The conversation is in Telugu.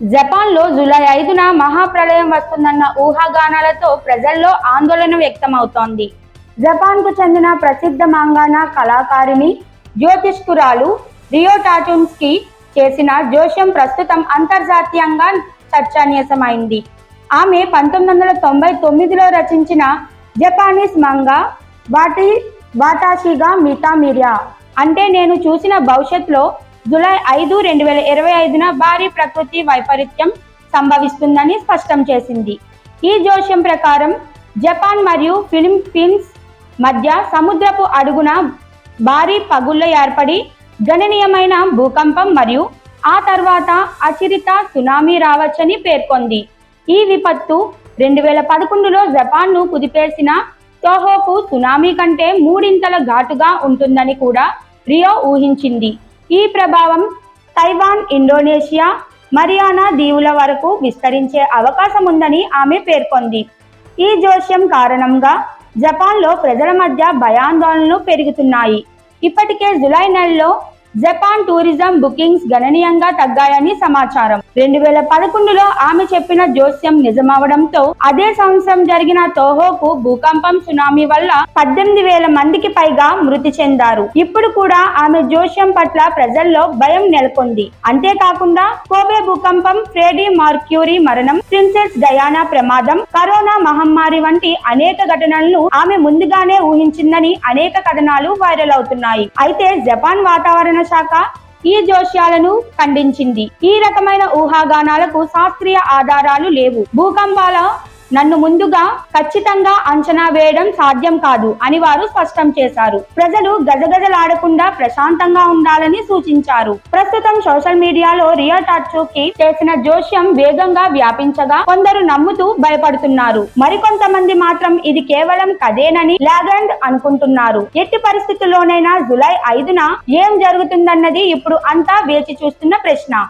జపాన్లో జూలై ఐదున మహాప్రళయం వస్తుందన్న ఊహాగానాలతో ప్రజల్లో ఆందోళన వ్యక్తమవుతోంది. జపాన్కు చెందిన ప్రసిద్ధ మాంగానా కళాకారిణి జ్యోతిష్కురాలు రియో టాటూన్స్కి చేసిన జోష్యం ప్రస్తుతం అంతర్జాతీయంగా చర్చనీయసమైంది. ఆమె పంతొమ్మిది వందల తొంభై తొమ్మిదిలో రచించిన జపానీస్ మంగా వాటి వాటాషిగా మితా మిరియా అంటే నేను చూసిన భవిష్యత్తులో జులై ఐదు రెండు వేల ఇరవై ఐదున భారీ ప్రకృతి వైపరీత్యం సంభవిస్తుందని స్పష్టం చేసింది. ఈ జోష్యం ప్రకారం జపాన్ మరియు ఫిలిప్పీన్స్ మధ్య సముద్రపు అడుగున భారీ పగుళ్ళు ఏర్పడి గణనీయమైన భూకంపం మరియు ఆ తర్వాత అచిరిత సునామీ రావచ్చని పేర్కొంది. ఈ విపత్తు రెండు వేల పదకొండులో జపాన్ను కుదిపేసిన తోహోకు సునామీ కంటే మూడింతల ఘాటుగా ఉంటుందని కూడా రియో ఊహించింది. ఈ ప్రభావం తైవాన్ ఇండోనేషియా మరియానా దీవుల వరకు విస్తరించే అవకాశం ఉందని ఆమె పేర్కొంది. ఈ జోష్యం కారణంగా జపాన్లో ప్రజల మధ్య భయాందోళనలు పెరుగుతున్నాయి. ఇప్పటికే జులై నెలలో జపాన్ టూరిజం బుకింగ్స్ గణనీయంగా తగ్గాయని సమాచారం. రెండు వేల పదకొండులో ఆమె చెప్పిన జోస్యం నిజమవడంతో అదే సంవత్సరం జరిగిన తోహోకు భూకంపం సునామీ వల్ల పద్దెనిమిది వేల మందికి పైగా మృతి చెందారు. ఇప్పుడు కూడా ఆమె జోస్యం పట్ల ప్రజల్లో భయం నెలకొంది. అంతేకాకుండా కోబే భూకంపం ఫ్రేడీ మార్క్యూరీ మరణం ప్రిన్సెస్ డయానా ప్రమాదం కరోనా మహమ్మారి వంటి అనేక ఘటనలను ఆమె ముందుగానే ఊహించిందని అనేక కథనాలు వైరల్ అవుతున్నాయి. అయితే జపాన్ వాతావరణ శాఖ ఈ జోష్యాలను ఖండించింది. ఈ రకమైన ఊహాగానాలకు శాస్త్రీయ ఆధారాలు లేవు. భూకంపాల నన్ను ముందుగా ఖచ్చితంగా అంచనా వేయడం సాధ్యం కాదు అని వారు స్పష్టం చేశారు. ప్రజలు గజగజలాడకుండా ప్రశాంతంగా ఉండాలని సూచించారు. ప్రస్తుతం సోషల్ మీడియాలో రియా టాచూకి చేసిన జోష్యం వేగంగా వ్యాపించగా కొందరు నమ్ముతూ భయపడుతున్నారు. మరికొంతమంది మాత్రం ఇది కేవలం కథేనని లాగండ్ అనుకుంటున్నారు. ఎట్టి పరిస్థితుల్లోనైనా జులై ఐదున ఏం జరుగుతుందన్నది ఇప్పుడు అంతా వేచి చూస్తున్న ప్రశ్న.